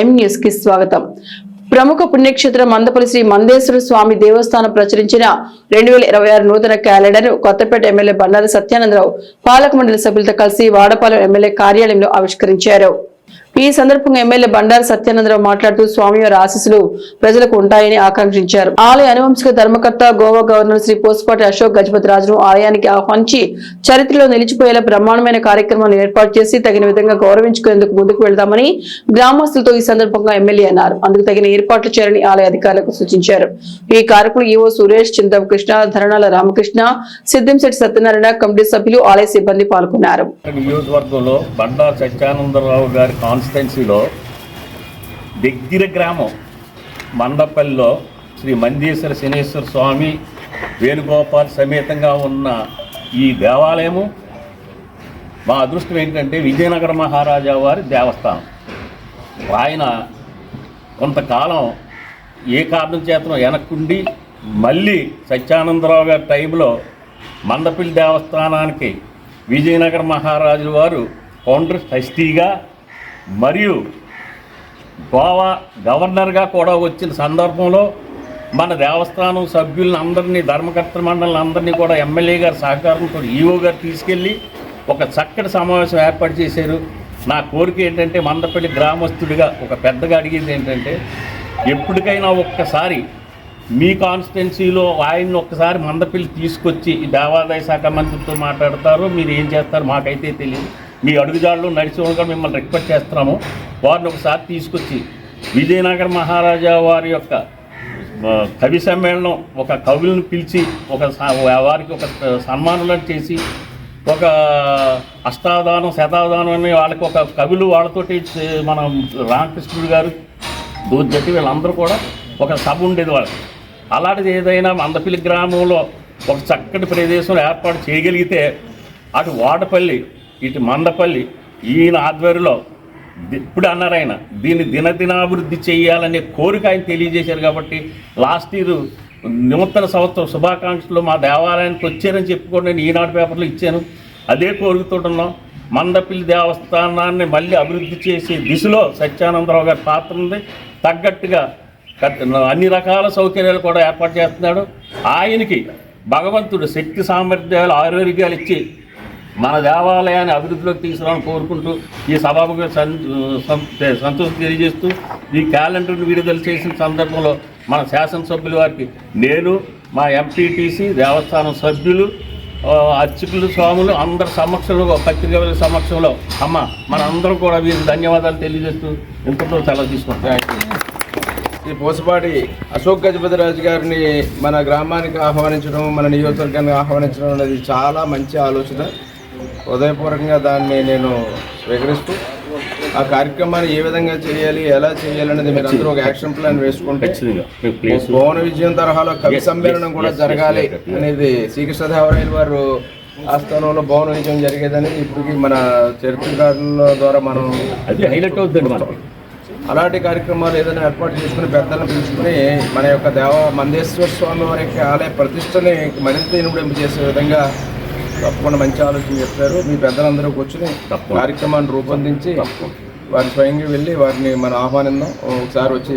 ఎం న్యూస్కి స్వాగతం. ప్రముఖ పుణ్యక్షేత్రం మందపల్లి శ్రీ మందేశ్వర స్వామి దేవస్థానం ప్రచురించిన రెండు వేల ఇరవై ఆరు నూతన క్యాలెండర్ కొత్తపేట ఎమ్మెల్యే బండారు సత్యానందరావు పాలక మండలి సభ్యులతో కలిసి వాడపాలెం ఎమ్మెల్యే కార్యాలయంలో ఆవిష్కరించారు. ఈ సందర్భంగా ఎమ్మెల్యే బండారు సత్యానందరావు మాట్లాడుతూ స్వామివారి ఆశీస్సులు ప్రజలకు ఉంటాయని ఆకాంక్షించారు. ఆలయ అనువంశిక ధర్మకర్త గోవా గవర్నర్ శ్రీ పోస్పాటి అశోక్ గజపతి రాజును ఆలయానికి ఆహ్వానించి చరిత్రలో నిలిచిపోయేలా బ్రహ్మాండమైన కార్యక్రమాన్ని ఏర్పాటు చేసి తగిన విధంగా గౌరవించుకునేందుకు ముందుకు వెళ్దామని గ్రామస్తులతో ఈ సందర్భంగా ఎమ్మెల్యే అన్నారు. అందుకు తగిన ఏర్పాట్లు చేయాలని ఆలయ అధికారులకు సూచించారు. ఈ కార్యక్రమం ఈవో సురేష్ చింతం కృష్ణ ధరణాల రామకృష్ణ సిద్దంశెట్టి సత్యనారాయణ కమిటీ సభ్యులు ఆలయ సిబ్బంది పాల్గొన్నారు. కాన్స్టిట్యున్సీలో దగ్గర గ్రామం మండపల్లిలో శ్రీ మందేశ్వర శనేశ్వర స్వామి వేణుగోపాల్ సమేతంగా ఉన్న ఈ దేవాలయము మా అదృష్టం ఏంటంటే విజయనగర మహారాజా వారి దేవస్థానం. ఆయన కొంతకాలం ఏ కారణం చేతనో వెనక్కుండి మళ్ళీ సత్యానందరావు గారి టైంలో మండపల్లి దేవస్థానానికి విజయనగర మహారాజు వారు కౌంటర్ ట్రస్టీగా మరియు గోవా గవర్నర్గా కూడా వచ్చిన సందర్భంలో మన దేవస్థానం సభ్యులను అందరినీ ధర్మకర్త మండలిని అందరినీ కూడా ఎమ్మెల్యే గారి సహకారంతో ఈఓ గారు తీసుకెళ్ళి ఒక చక్కటి సమావేశం ఏర్పాటు చేశారు. నా కోరిక ఏంటంటే మందపల్లి గ్రామస్తుడిగా ఒక పెద్దగా అడిగింది ఏంటంటే ఎప్పటికైనా ఒక్కసారి మీ కాన్స్టిట్యున్సీలో ఆయన్ని ఒక్కసారి మందపల్లి తీసుకొచ్చి దేవాదాయ శాఖ మంత్రితో మాట్లాడతారు మీరు ఏం చేస్తారు మాకైతే తెలియదు. మీ అడుగుజాడలో నడిచి మిమ్మల్ని రిక్వెస్ట్ చేస్తున్నాము. వారిని ఒకసారి తీసుకొచ్చి విజయనగర మహారాజా వారి యొక్క కవి సమ్మేళనం ఒక కవులను పిలిచి ఒక వారికి ఒక సన్మానాలను చేసి ఒక అష్టాదానం శతాదానం అని వాళ్ళకి ఒక కవులు వాళ్ళతోటి మనం మన రామకృష్ణుడు గారు దూర్జటి వీళ్ళందరూ కూడా ఒక సభ ఉండేది వాళ్ళకి. అలాంటిది ఏదైనా మందపల్లి గ్రామంలో ఒక చక్కటి ప్రదేశం ఏర్పాటు చేయగలిగితే అటు వాడపల్లి ఇటు మండపల్లి ఈయన ఆధ్వర్యంలో ఇప్పుడు అన్నారు ఆయన దీన్ని దినదినాభివృద్ధి చేయాలనే కోరిక ఆయన తెలియజేశారు కాబట్టి లాస్ట్ ఇయర్ నూతన సంవత్సరం శుభాకాంక్షలు మా దేవాలయానికి వచ్చారని చెప్పుకొని నేను ఈనాడు పేపర్లో ఇచ్చాను. అదే కోరికతో ఉన్నాం దేవస్థానాన్ని మళ్ళీ అభివృద్ధి చేసే దిశలో సత్యానందరావు గారి పాత్ర ఉంది. తగ్గట్టుగా అన్ని రకాల సౌకర్యాలు కూడా ఏర్పాటు చేస్తున్నాడు. ఆయనకి భగవంతుడు శక్తి సామర్థ్యాలు ఆరోగ్యాలు ఇచ్చి మన దేవాలయాన్ని అభివృద్ధిలోకి తీసుకురావాలని కోరుకుంటూ ఈ సభకు సంతోషం తెలియజేస్తూ ఈ క్యాలెండర్ను విడుదల చేసిన సందర్భంలో మన శాసనసభ్యుల వారికి నేను మా ఎంపీటీసీ దేవస్థానం సభ్యులు అర్చకులు స్వాములు అందరి సమక్షంలో పత్రిక సమక్షంలో అమ్మ మనందరం కూడా వీరికి ధన్యవాదాలు తెలియజేస్తూ ఇంతతో సెలవు తీసుకుంటాం ఈ పోసపాటి అశోక్ గజపతిరాజు గారిని మన గ్రామానికి ఆహ్వానించడం మన నియోజకవర్గానికి ఆహ్వానించడం అనేది చాలా మంచి ఆలోచన. హృదయపూర్వకంగా దాన్ని నేను స్వీకరిస్తూ ఆ కార్యక్రమాన్ని ఏ విధంగా చేయాలి ఎలా చేయాలి అనేది మీరు అందరూ ఒక యాక్షన్ ప్లాన్ వేసుకుంటే భువన విజయం తరహాలో కవి సమ్మేళనం కూడా జరగాలి. అనేది శ్రీకృష్ణదేవరాయల వారు ఆస్థానంలో భువన విజయం జరిగేదని ఇప్పటికి మన చరిత్రకారుల ద్వారా మనం అది హైలైట్ అవుతుంది అలాంటి కార్యక్రమాలు ఏదైనా ఏర్పాటు చేసుకుని పెద్దలను పిలుచుకుని మన యొక్క దేవ మందేశ్వర స్వామి వారి యొక్క ఆలయ ప్రతిష్టని మరింత ఇనుమడింపు చేసే విధంగా తప్పకుండా మంచి ఆలోచన చెప్పారు మీ పెద్దలందరూ కూర్చుని. కార్యక్రమాన్ని రూపొందించి. వారి స్వయంగా వెళ్ళి వారిని మనం ఆహ్వానిద్దాం ఒకసారి వచ్చి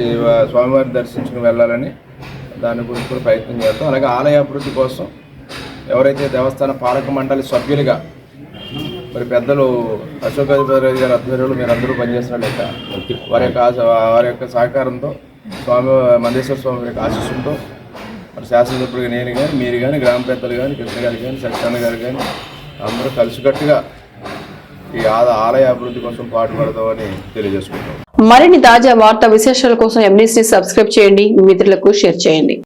స్వామివారిని దర్శించుకుని వెళ్ళాలని దాని గురించి కూడా ప్రయత్నం చేద్దాం అలాగే ఆలయ అభివృద్ధి కోసం ఎవరైతే దేవస్థాన పాలక మండలి సభ్యులుగా మరి పెద్దలు అశోక్ అధిపతి గారి ఆధ్వర్యంలో మీరు అందరూ పనిచేస్తున్న లెక్క వారి యొక్క ఆశ- వారి యొక్క సహకారంతో స్వామి మందేశ్వర స్వామి యొక్క ఆశీస్సులతో శాసనసభ్యుడిగా నేను కానీ మీరు కానీ గ్రామ పెద్దలు కానీ కృష్ణ గారు కానీ సత్యాన్న గారు కానీ అందరూ కలిసికట్టుగా ఈ ఆ- ఆలయ అభివృద్ధి కోసం పాటుపడదామని తెలియజేసుకుంటాం మరిన్ని తాజా వార్తా విశేషాల కోసం ఎంనీసీ సబ్స్క్రైబ్ చేయండి. మిత్రులకు షేర్ చేయండి.